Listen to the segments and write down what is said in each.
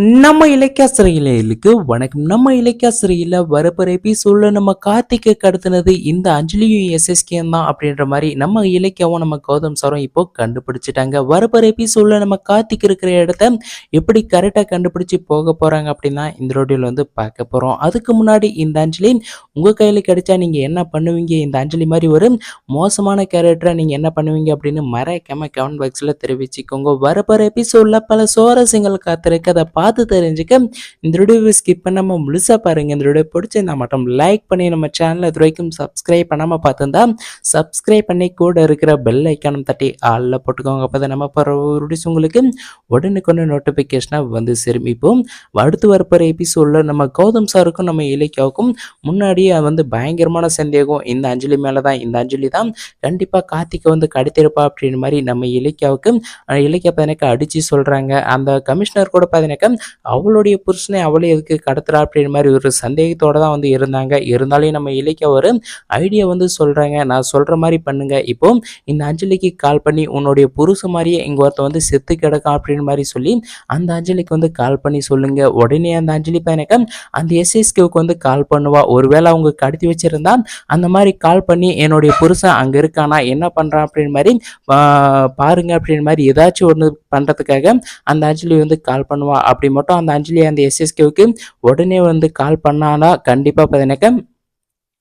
நம்ம இலக்கியாசிரியர்களுக்கு வணக்கம். நம்ம இலக்கியாசிரியில் வரப்போற எபிசோடில் நம்ம கார்த்திகை கடத்தினது இந்த அஞ்சலியும் எஸ்எஸ்கேம் தான் அப்படின்ற மாதிரி நம்ம இலக்கியாவும் நம்ம கௌதம் சாரும் இப்போ கண்டுபிடிச்சிட்டாங்க. வரப்போற எபிசோடில் நம்ம கார்த்திக் இருக்கிற இடத்த எப்படி கரெக்டாக கண்டுபிடிச்சி போக போகிறாங்க அப்படின்னா இந்த ரோட்டில் வந்து பார்க்க போகிறோம் அதுக்கு முன்னாடி இந்த அஞ்சலி உங்கள் கையில் கிடைச்சா நீங்கள் என்ன பண்ணுவீங்க? இந்த அஞ்சலி மாதிரி ஒரு மோசமான கேரக்டரை நீங்கள் என்ன பண்ணுவீங்க அப்படின்னு மறக்காம கமெண்ட் பாக்ஸில் தெரிவிச்சுக்கோங்க. வரப்போற எபிசோடில் பல சுவாரஸ்யங்கள் காத்திருக்கு. அதை பார்த்து தெரிஞ்சுக்க. இந்த வீடியோவை ஸ்கிப் பண்ணாமல் முழுசாக பாருங்கள் இந்த வீடியோ பிடிச்சிருந்தா மட்டும் லைக் பண்ணி நம்ம சேனலை இது வரைக்கும் சப்ஸ்கிரைப் பண்ணாமல் பார்த்துருந்தா சப்ஸ்கிரைப் பண்ணி கூட இருக்கிற பெல் ஐக்கானம் தட்டி ஆளில் போட்டுக்கோங்க. அப்போ தான் நம்ம போகிற வீடியோஸ் உங்களுக்கு உடனுக்குன்னு நோட்டிஃபிகேஷனாக வந்து சேரும் இப்போ அடுத்து வரப்போகிற எபிசோடில் நம்ம கௌதம் சாருக்கும் நம்ம இலக்கியாவுக்கும் முன்னாடியே வந்து பயங்கரமான சந்தேகம் இந்த அஞ்சலி மேலே தான் இந்த அஞ்சலி தான். கண்டிப்பாக கார்த்திகை வந்து கடித்திருப்பா அப்படின்ற மாதிரி நம்ம இலக்கியாவுக்கு இலக்கிய இலக்கியா அடித்து சொல்கிறாங்க அந்த கமிஷனர் கூட பார்த்தீங்கன்னாக்கா அவளுடைய புருஷனை அவளே எதுக்கு கடத்துறா அப்படின்ற மாதிரி ஒரு சந்தேகத்தோட தான் வந்து இருந்தாங்க. இருந்தாலும் நம்ம இலக்கிய ஒரு ஐடியா வந்து சொல்கிறாங்க நான் சொல்கிற மாதிரி பண்ணுங்க. இப்போ இந்த அஞ்சலிக்கு கால் பண்ணி உன்னுடைய புருஷ மாதிரியே இங்கே ஒருத்தன் வந்து செத்து கிடக்கும் அப்படின்னு மாதிரி சொல்லி அந்த அஞ்சலிக்கு வந்து கால் பண்ணி சொல்லுங்க. உடனே அந்த அஞ்சலி பையனுக்கு அந்த எஸ்எஸ்கேவுக்கு வந்து கால் பண்ணுவா. ஒருவேளை அவங்க கடத்தி வச்சிருந்தா அந்த மாதிரி கால் பண்ணி என்னுடைய புருஷன் அங்கே இருக்கானா என்ன பண்ணுறான் அப்படின்னு மாதிரி பாருங்க அப்படின்னு மாதிரி ஏதாச்சும் ஒன்று பண்ணுறதுக்காக அந்த அஞ்சலி வந்து கால் பண்ணுவா. அப்படி மட்டும் அந்த அஞ்சலி அந்த எஸ்எஸ்கேவுக்கு உடனே வந்து கால் பண்ணானா கண்டிப்பாக பார்த்தீங்கன்னாக்கா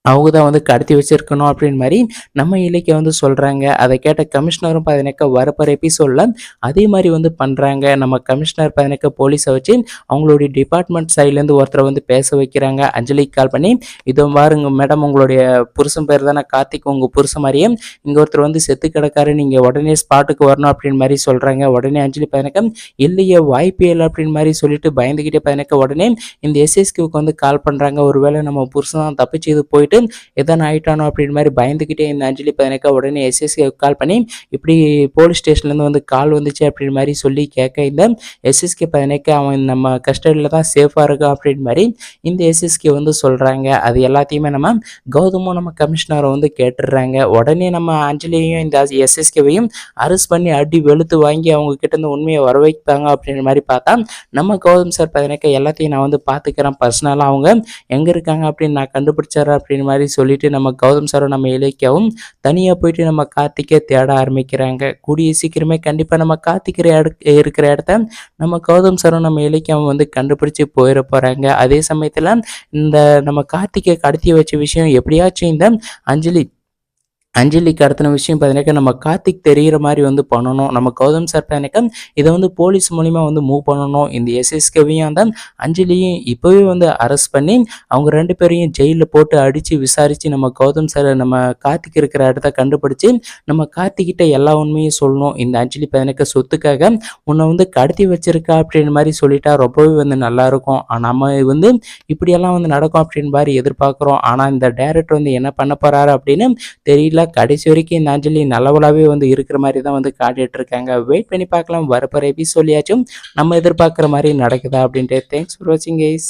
அவங்க தான் வந்து கடத்தி வச்சிருக்கணும் அப்படின்னு மாதிரி நம்ம இலக்கிய வந்து சொல்கிறாங்க அதை கேட்ட கமிஷனரும் பார்த்தீங்கன்னாக்கா வரப்போகிற எபிசோடில் அதே மாதிரி வந்து பண்ணுறாங்க நம்ம கமிஷனர் பார்த்தீங்கன்னாக்கா போலீஸை வச்சு அவங்களுடைய டிபார்ட்மெண்ட் சைட்லேருந்து ஒருத்தரை வந்து பேச வைக்கிறாங்க. அஞ்சலிக்கு கால் பண்ணி இதோ பாருங்க மேடம் உங்களுடைய புருஷன் பேர் தானே கார்த்திக் உங்கள் புருஷன் மாதிரியே இங்கே ஒருத்தர் வந்து செத்து கிடக்காரு. நீங்கள் உடனே ஸ்பாட்டுக்கு வரணும் அப்படின்னு மாதிரி சொல்கிறாங்க உடனே அஞ்சலி பார்த்தீங்கன்னாக்கா இல்லையே வாய்ப்பே இல்லை அப்படின்னு மாதிரி சொல்லிட்டு பயந்துக்கிட்டே பார்த்தீங்கன்னாக்கா உடனே இந்த எஸ்எஸ்கியூக்கு வந்து கால் பண்ணுறாங்க ஒருவேளை நம்ம புருஷன் தான் தப்பிச்சு இது போயிட்டு எதனா ஆயிட்டானோ அப்படின்னு மாதிரி பயந்துக்கிட்டே இந்த அஞ்சலி பதினக்கா உடனே எஸ்எஸ்கே கால் பண்ணி இப்படி போலீஸ் ஸ்டேஷன்லேருந்து வந்து கால் வந்துச்சு அப்படின்னு மாதிரி சொல்லி கேட்க இந்த எஸ்எஸ்கே பதினக்கா அவன் நம்ம கஸ்டடியில் தான் சேஃபாக இருக்கும் அப்படின்னு மாதிரி இந்த எஸ்எஸ்கே வந்து சொல்கிறாங்க அது எல்லாத்தையுமே நம்ம கௌதமும் நம்ம கமிஷனரை வந்து கேட்டுடுறாங்க. உடனே நம்ம அஞ்சலியையும் இந்த எஸ்எஸ்கேவையும் அரெஸ்ட் பண்ணி அடி வெளுத்து வாங்கி அவங்க கிட்ட இருந்து உண்மையை வர வைப்பாங்க அப்படின்ற மாதிரி பார்த்தா நம்ம கௌதம் சார் பதினக்கா எல்லாத்தையும் நான் வந்து பார்த்துக்கிறேன். பர்சனலாக அவங்க எங்கே இருக்காங்க அப்படின்னு நான் கண்டுபிடிச்சாரு அப்படின்னு மாதிரி சொல்லிட்டு நம்ம கௌதம் சாரும் நம்ம இலக்கியாவும் தனியாக போயிட்டு நம்ம கார்த்திக்கை தேட ஆரம்பிக்கிறாங்க. கூடிய சீக்கிரமே கண்டிப்பாக நம்ம கார்த்திக்கிற இட இருக்கிற இடத்த நம்ம கௌதம் சாரும் நம்ம இலக்கியாவும் வந்து கண்டுபிடிச்சு போயிட போகிறாங்க அதே சமயத்தில் இந்த நம்ம கார்த்திகை கடத்தி வச்ச விஷயம் எப்படியாச்சும் இந்த அஞ்சலி அஞ்சலி கடத்தின விஷயம் பார்த்தீங்கன்னாக்கா நம்ம கார்த்திக் தெரிகிற மாதிரி வந்து பண்ணணும். நம்ம கௌதம் சார் பார்த்தீங்கன்னாக்கா இதை வந்து போலீஸ் மூலிமா வந்து மூவ் பண்ணணும். இந்த எஸ்எஸ்கேவையும் அந்த அஞ்சலியும் இப்போவே வந்து அரெஸ்ட் பண்ணி அவங்க ரெண்டு பேரையும் ஜெயிலில் போட்டு அடித்து விசாரித்து நம்ம கௌதம் சார் நம்ம கார்த்திக் இருக்கிற இடத்த கண்டுபிடிச்சு நம்ம கார்த்திக்கிட்ட எல்லா உண்மையும் சொல்லணும். இந்த அஞ்சலி பதினக்க சொத்துக்காக உன்னை வந்து கடத்தி வச்சிருக்கா அப்படின்ற மாதிரி சொல்லிட்டா ரொம்பவே வந்து நல்லாயிருக்கும் நம்ம வந்து இப்படியெல்லாம் வந்து நடக்கும் அப்படின்னு மாதிரி எதிர்பார்க்குறோம். ஆனால் இந்த டேரக்டர் வந்து என்ன பண்ண போகிறாரு அப்படின்னு தெரியல. கடைசி வரைக்கும் இந்த அஞ்சலி நல்லவளாவே வந்து இருக்கிற மாதிரி தான் வந்து காட்டிட்டு இருக்காங்க வெயிட் பண்ணி பார்க்கலாம். வரப்போகிற எபிசோலியாச்சும் நம்ம எதிர்பார்க்குற மாதிரி நடக்குதா அப்படின்ட்டு. தேங்க்ஸ் ஃபார் வாட்சிங் கைஸ்